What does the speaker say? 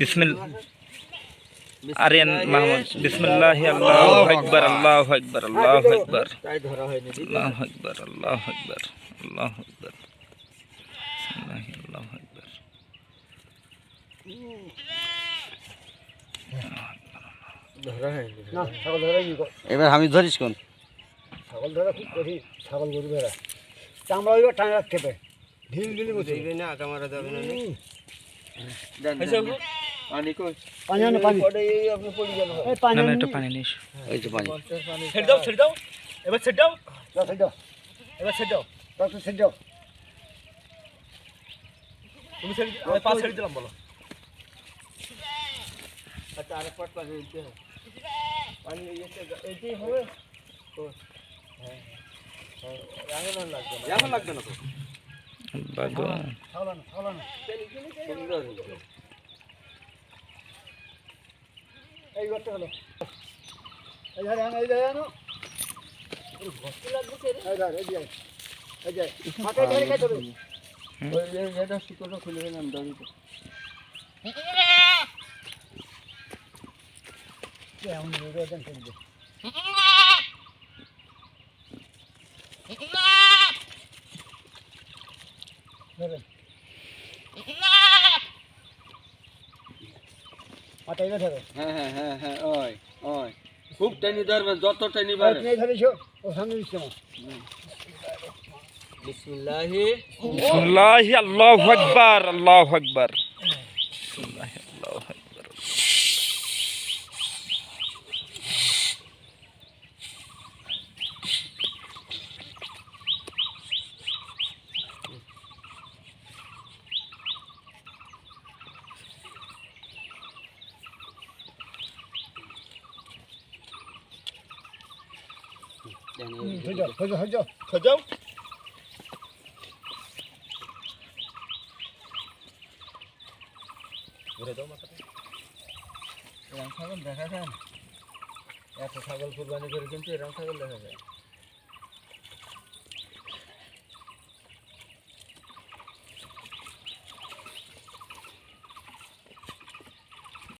বিসমিল আরিয়ান মাহমুদ বিসমিল্লাহ আল্লাহু আকবার আল্লাহু আকবার আল্লাহু আকবার তাই ধরা হয়নি আল্লাহু আকবার আল্লাহু আকবার আল্লাহু আকবার বিসমিল্লাহ আল্লাহু আকবার এবার আমি ধরিস কোন? ছাগল ধরা খুব কঠিন ছাগল গরু ধরা। চামড়া রাখতে হবে। ঢিল ঢিল বসে। না ক্যামেরা দেবে না। আচ্ছা হ্যাঁ হ্যাঁ। লাগবে না। লাগবে না তো। খুলে গেলাম দড়িতে এমন রোদে দেন হ্যাঁ হ্যাঁ হ্যাঁ হ্যাঁ ওই ওই। খুব টেনি ধরবেন যত টেনি আর পারে। তুমি ধরেছো? ও সামনে দিচ্ছে আমার বিসমিল্লাহি আল্লাহু আকবার আল্লাহু আকবার। বিসমিল্লাহ আল্লাহু আকবার। ধরে যাও ধরে যাও ধরে যাও খোঁজাও ঘুরে দাও মাথাটা এরম ছাগল দেখা যায় না এত ছাগল কুরবানি করে কিন্তু এরম ছাগল দেখা যায়